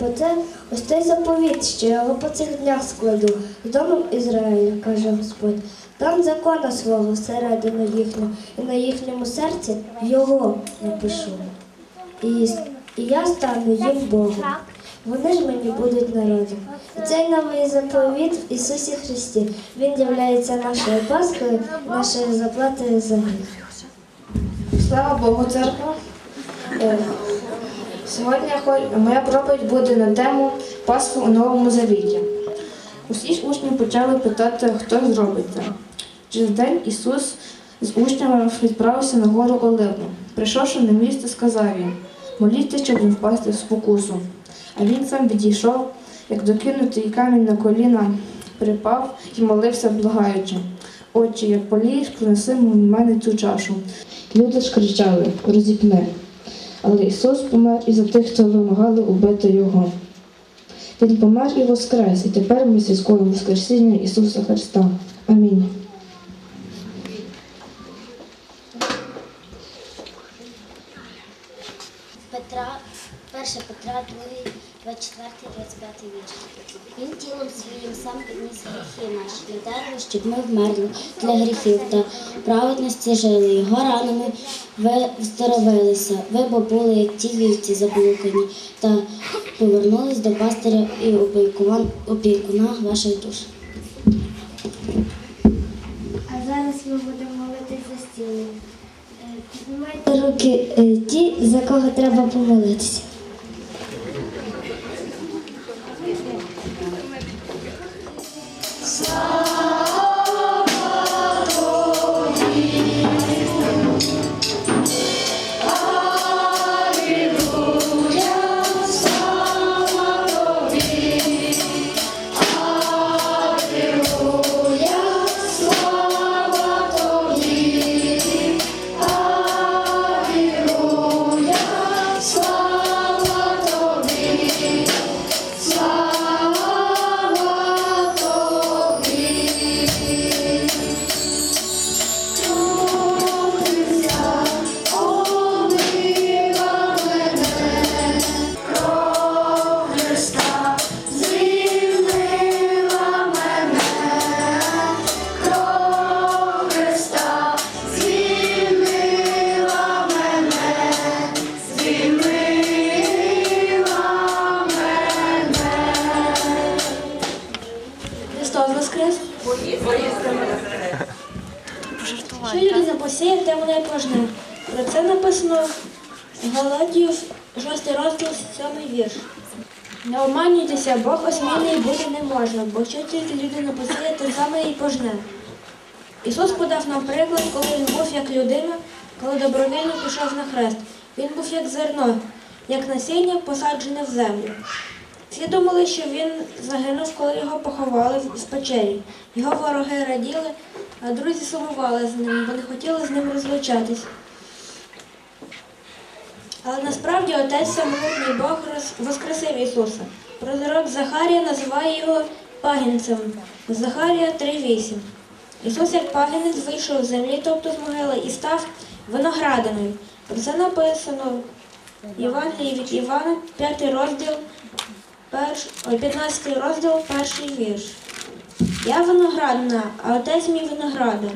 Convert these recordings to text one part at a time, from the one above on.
Бо це ось той заповіт, що я його по цих днях складу з домом Ізраїля, каже Господь. Дам закона свого всередину їхню, і на їхньому серці його напишу. І, і я стану їм Богом. Вони ж мені будуть народом. І цей новий заповіт в Ісусі Христі. Він являється нашою Пасхою, нашою заплатою за гріх. Слава Богу, церква. Сьогодні моя проповідь буде на тему Пасхи у Новому Завіті. Усі ж учні почали питати, хто зробить це. Через день Ісус з учнями відправився на гору Оливну. Прийшовши на місце, сказав їм, моліться, щоб не впасти в спокусу. А він сам відійшов, як докинутий камінь на коліна, припав і молився, благаючи. Отче, як полієш, принеси в мене цю чашу. Люди ж кричали, розіпни. Але Ісус помер і за тих, хто вимагали убити Його. Він помер і воскрес, і тепер ми святкуємо Воскресіння Ісуса Христа. Амінь. 25 вірш. Він тілом своїм сам підніс гріхи наші для дерева, щоб ми вмерли для гріхів та праведності жили. Його ранами ви вздоровилися. Ви бо були, як ті вівці заблукані, та повернулись до пастиря і опікуна, ваших душ. А зараз ми будемо молитись за стіни. Піднімайте руки е, ті, за кого треба помолитися. Люди посіє, те вони пожне. Про це написано Галатію 6 розділ 7 вірш. Не обманюйтеся, Бог осмінний бути не може, бо що тільки людина посіє, те саме і пожне. Ісус подав нам приклад, коли він був як людина, коли добровільно пішов на хрест. Він був як зерно, як насіння, посаджене в землю. Всі думали, що він загинув, коли його поховали в печері. Його вороги раділи, а друзі сумували з ним, бо не хотіли з ним розлучатись. Але насправді Отець Самотній Бог воскресив Ісуса. Прозорок Захарія називає його пагінцем. Захарія 3.8. Ісус як пагінець вийшов з землі, тобто з могили, і став виноградиною. Про це написано в Євангелії від Івана, 5 розділ, перш, 15 розділ, перший вірш. Я виноградна, а отець мій виноградар.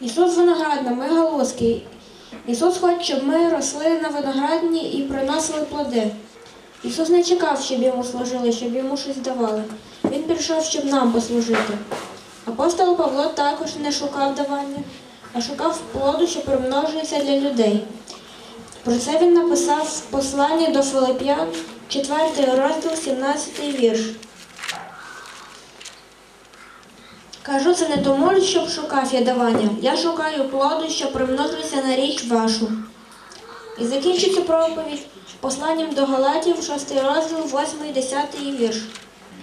Ісус виноградна, ми галузки. Ісус хоче, щоб ми росли на виноградні і приносили плоди. Ісус не чекав, щоб йому служили, щоб йому щось давали. Він прийшов, щоб нам послужити. Апостол Павло також не шукав давання, а шукав плоду, що примножується для людей. Про це він написав в посланні до Филип'ян, 4 розділ, 17 вірш. Кажу це не тому, щоб шукав я давання. Я шукаю плоду, що примножується на річ вашу. І закінчується проповідь посланням до Галатів, 6 розділ, 8 10 вірш.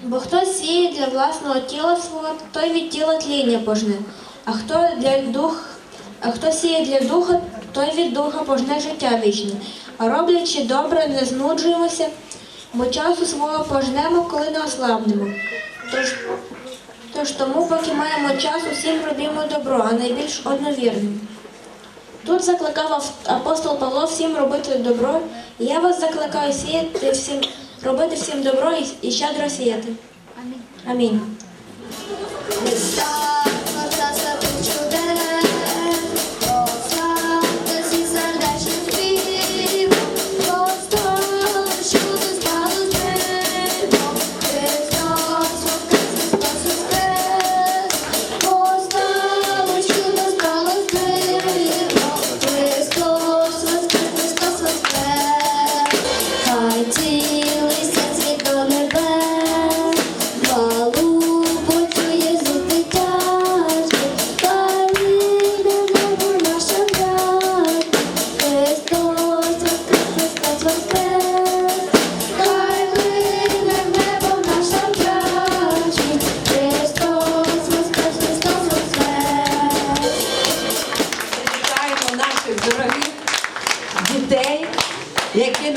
Бо хто сіє для власного тіла свого, той від тіла тління пожне, а хто для дух, а хто сіє для духа, той від духа пожне життя вічне. А роблячи добре, не знуджуємося, бо часу свого пожнемо, коли не ослабнемо. Тож, тож тому, поки маємо час, усім робімо добро, а найбільш одновірним. Тут закликав апостол Павло всім робити добро. І я вас закликаю сіяти всім, робити всім добро і, і щедро сіяти. Амінь.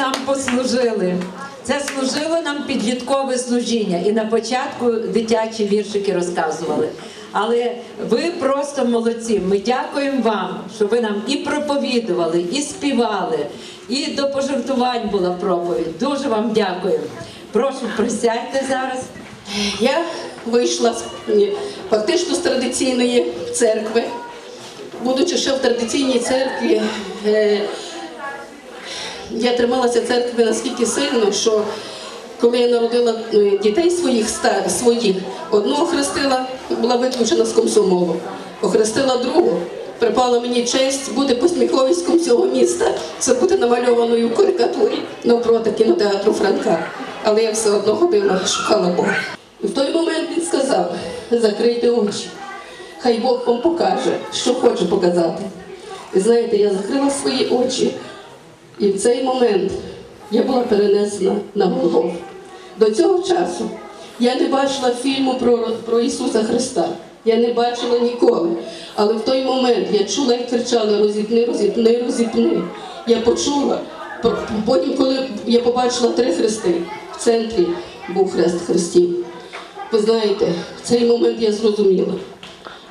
Нам послужили. Це служило нам підліткове служіння. І на початку дитячі віршики розказували. Але ви просто молодці. Ми дякуємо вам, що ви нам і проповідували, і співали, і до пожартувань була проповідь. Дуже вам дякую. Прошу, присядьте зараз. Я вийшла фактично з традиційної церкви. Будучи ще в традиційній церкві, е, я трималася церкви наскільки сильно, що коли я народила е, дітей своїх своїх, одного хрестила, була виключена з комсомолу, охрестила другу. Припала мені честь бути посміховиськом цього міста, це бути намальованою в карикатурі навпроти кінотеатру Франка. Але я все одно ходила, шукала Бога. І в той момент він сказав: закрийте очі, хай Бог вам покаже, що хоче показати. І знаєте, я закрила свої очі, і в цей момент я була перенесена на Голгоф. До цього часу я не бачила фільму про, про Ісуса Христа. Я не бачила ніколи. Але в той момент я чула, як кричали розіпни, розіпни, розіпни. Я почула. Потім, коли я побачила три хрести, в центрі був хрест хрестів. Ви знаєте, в цей момент я зрозуміла.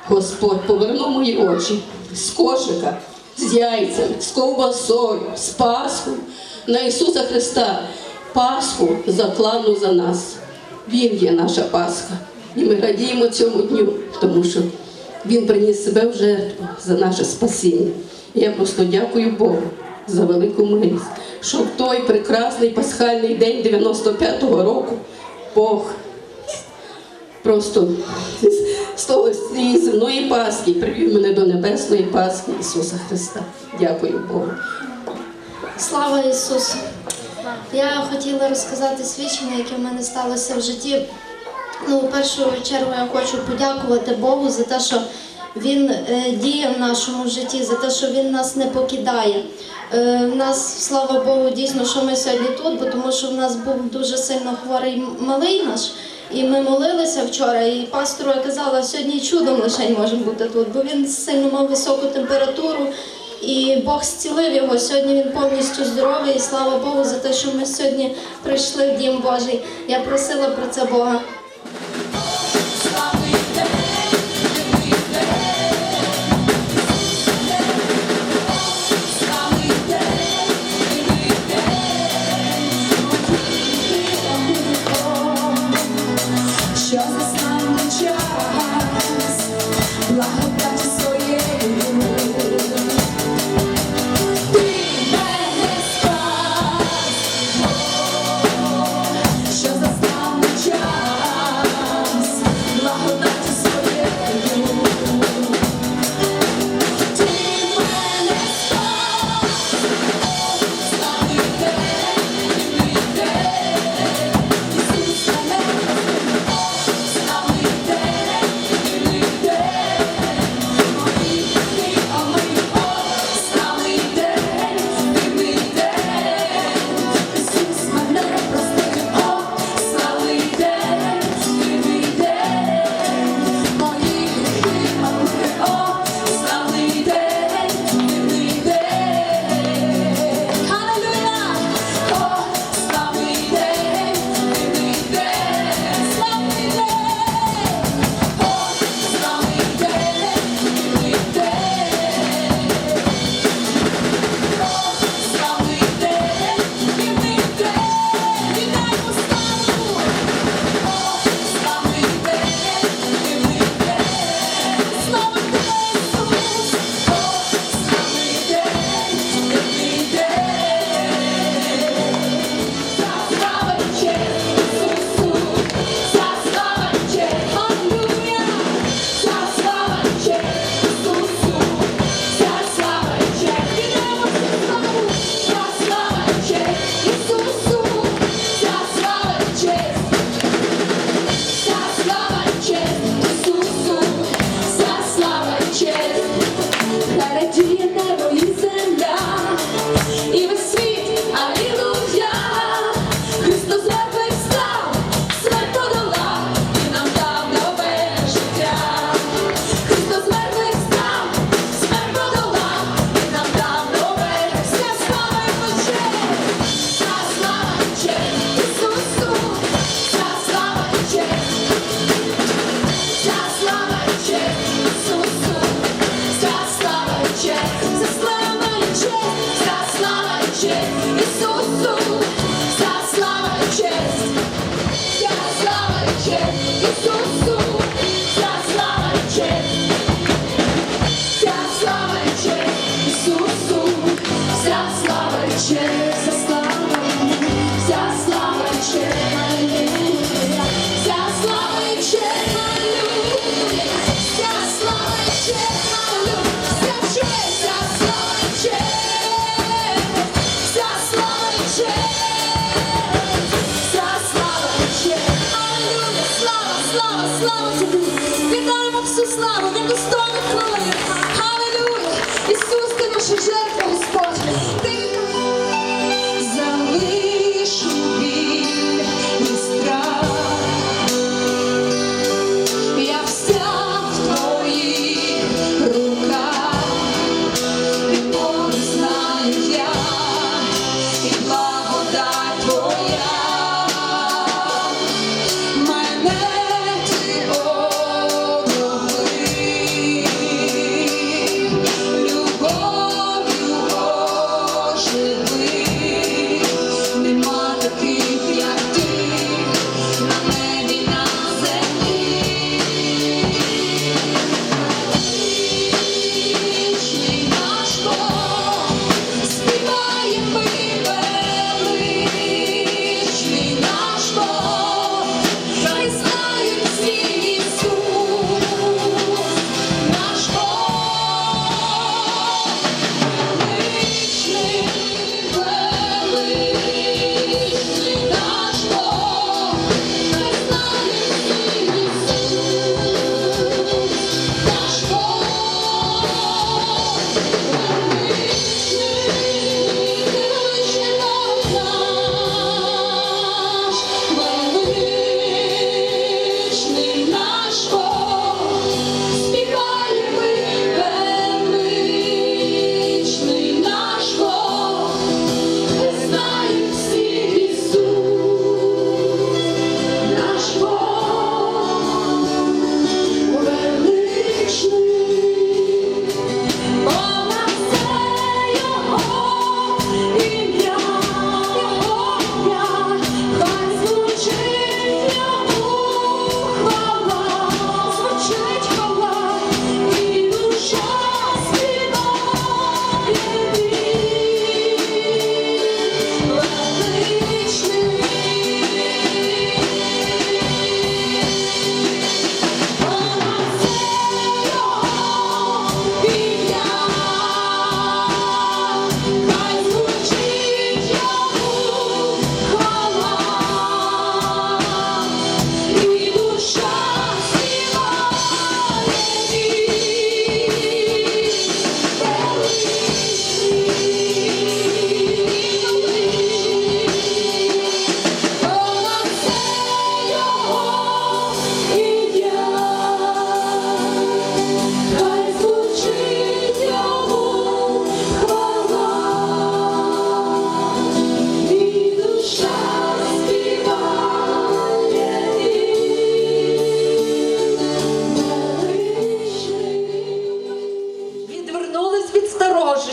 Господь повернув мої очі з кошика, з яйцями, з ковбасою, з Пасхою на Ісуса Христа. Пасху заклану за нас. Він є наша Пасха. І ми радіємо цьому дню, тому що Він приніс себе в жертву за наше спасіння. І я просто дякую Богу за велику милість, що в той прекрасний пасхальний день 95-го року Бог просто з того з земної Пасхи привів мене до небесної Пасхи Ісуса Христа. Дякую Богу. Слава Ісусу! Я хотіла розказати свідчення, яке в мене сталося в житті. Ну, в першу чергу я хочу подякувати Богу за те, що Він е, діє в нашому житті, за те, що Він нас не покидає. Е, в нас, слава Богу, дійсно, що ми сьогодні тут, бо тому що в нас був дуже сильно хворий малий наш. І ми молилися вчора, і пастору я казала, сьогодні чудом лише можемо бути тут, бо він сильно мав високу температуру, і Бог зцілив його. Сьогодні він повністю здоровий. І слава Богу за те, що ми сьогодні прийшли в Дім Божий. Я просила про це Бога. слава, слава тобі! Віддаємо всю славу, недостойну хвилину. Халилюя! Ісус, ти наша жертва, Господь!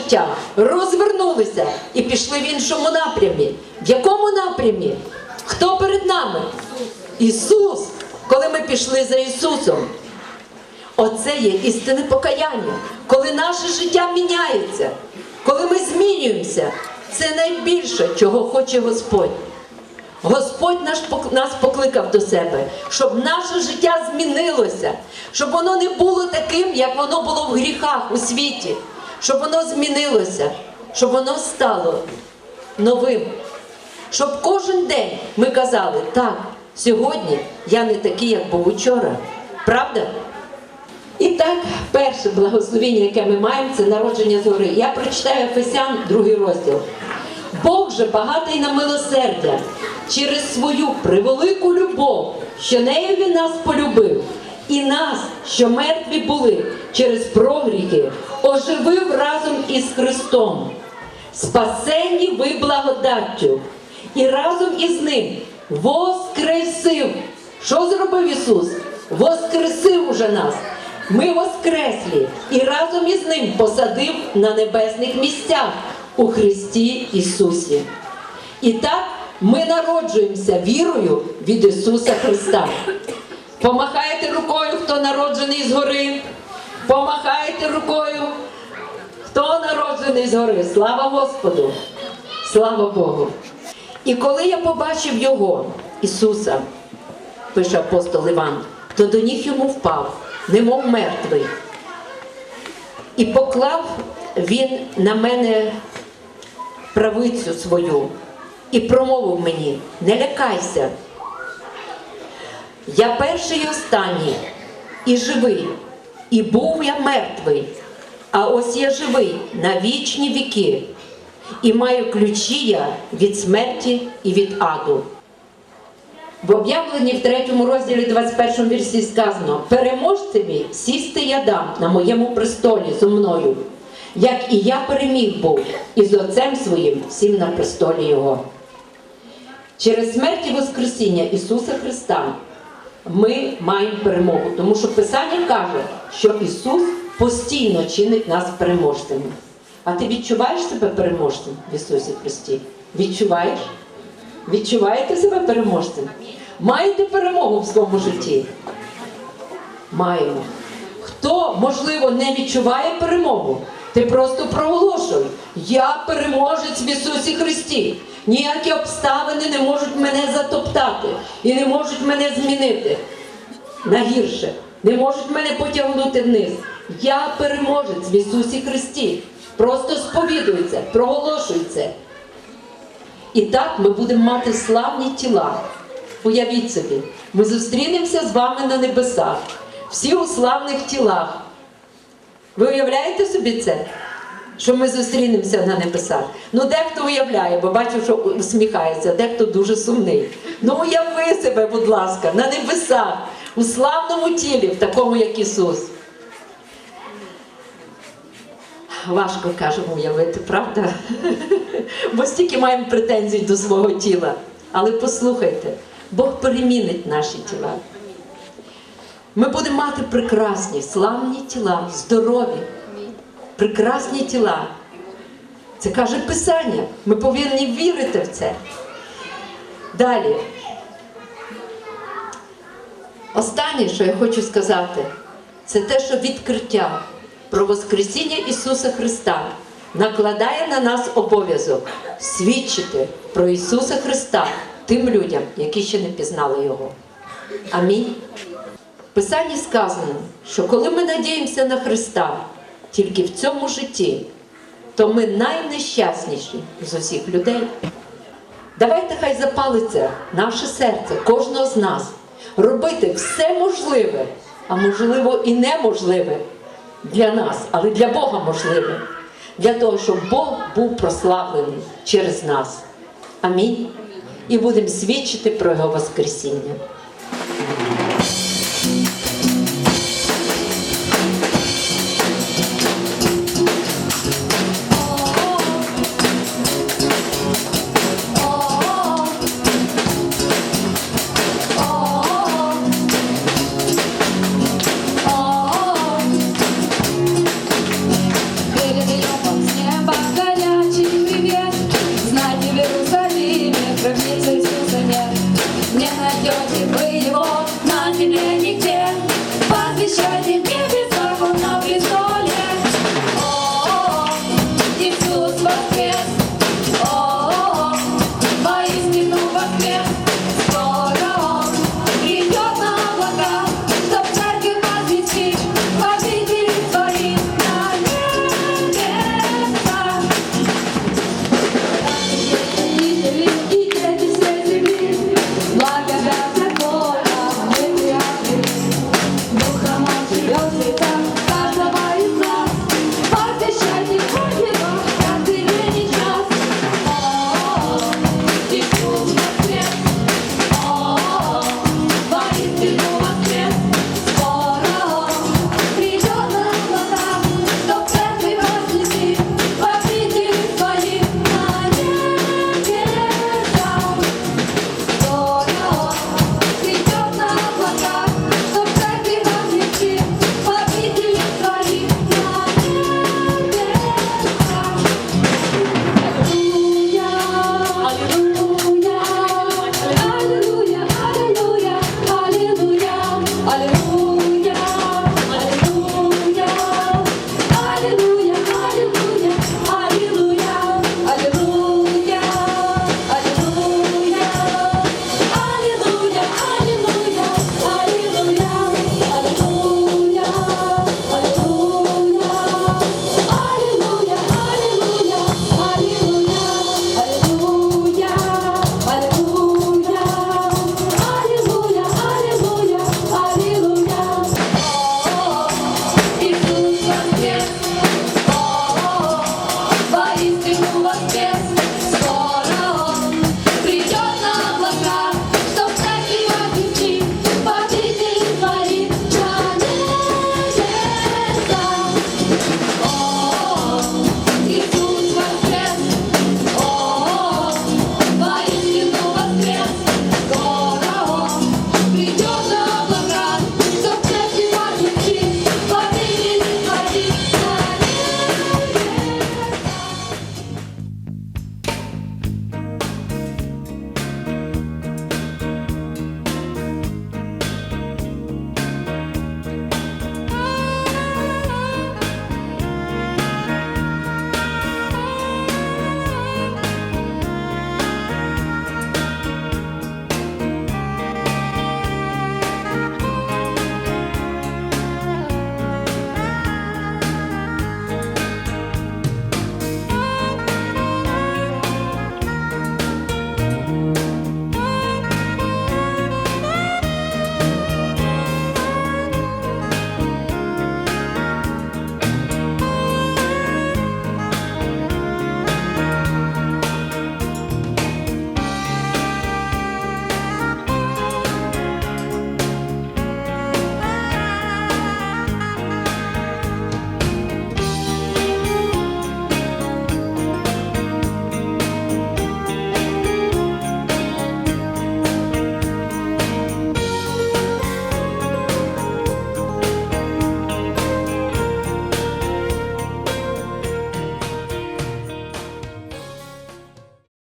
життя, розвернулися і пішли в іншому напрямі. В якому напрямі? Хто перед нами? Ісус! Коли ми пішли за Ісусом. Оце є істинне покаяння, коли наше життя міняється, коли ми змінюємося, це найбільше, чого хоче Господь. Господь наш, нас покликав до себе, щоб наше життя змінилося, щоб воно не було таким, як воно було в гріхах у світі щоб воно змінилося, щоб воно стало новим. Щоб кожен день ми казали, так, сьогодні я не такий, як був учора. Правда? І так, перше благословіння, яке ми маємо, це народження згори. Я прочитаю Ефесян, другий розділ. Бог же багатий на милосердя через свою превелику любов, що нею він нас полюбив і нас, що мертві були через прогріхи, оживив разом із Христом. Спасені ви благодаттю, і разом із ним воскресив. Що зробив Ісус? Воскресив уже нас. Ми воскреслі і разом із ним посадив на небесних місцях у Христі Ісусі. І так ми народжуємося вірою від Ісуса Христа. Помахайте рукою, хто народжений згори. Помахайте рукою, хто народжений згори. Слава Господу! Слава Богу! І коли я побачив Його, Ісуса, пише апостол Іван, то до ніг йому впав, немов мертвий. І поклав він на мене правицю свою і промовив мені: не лякайся. Я перший і останній, і живий, і був я мертвий, а ось я живий на вічні віки, і маю ключі я від смерті і від аду. В об'явленні в третьому розділі 21 вірсі сказано: переможцеві сісти я дам на моєму престолі зо мною, як і я переміг був, і з Отцем своїм всім на престолі Його. Через смерть і Воскресіння Ісуса Христа ми маємо перемогу, тому що Писання каже, що Ісус постійно чинить нас переможцями. А ти відчуваєш себе переможцем в Ісусі Христі? Відчуваєш? Відчуваєте себе переможцем? Маєте перемогу в своєму житті? Маємо. Хто, можливо, не відчуває перемогу, ти просто проголошуй. Я переможець в Ісусі Христі. Ніякі обставини не можуть мене затоптати і не можуть мене змінити на гірше, не можуть мене потягнути вниз. Я переможець в Ісусі Христі. Просто проголошуй це. І так ми будемо мати славні тіла. Уявіть собі, ми зустрінемося з вами на небесах, всі у славних тілах. Ви уявляєте собі це? Що ми зустрінемося на небесах. Ну, дехто уявляє, бо бачу, що усміхається, дехто дуже сумний. Ну, уяви себе, будь ласка, на небесах, у славному тілі, в такому, як Ісус. Важко кажемо уявити, правда? Бо стільки маємо претензій до свого тіла. Але послухайте, Бог перемінить наші тіла. Ми будемо мати прекрасні, славні тіла, здорові, прекрасні тіла. Це каже Писання. Ми повинні вірити в це. Далі. Останнє, що я хочу сказати, це те, що відкриття про Воскресіння Ісуса Христа накладає на нас обов'язок свідчити про Ісуса Христа тим людям, які ще не пізнали Його. Амінь. В Писанні сказано, що коли ми надіємося на Христа тільки в цьому житті, то ми найнещасніші з усіх людей. Давайте хай запалиться наше серце, кожного з нас, робити все можливе, а можливо і неможливе для нас, але для Бога можливе, для того, щоб Бог був прославлений через нас. Амінь. І будемо свідчити про Його Воскресіння. найдете вы его, но тебе нигде посвящайте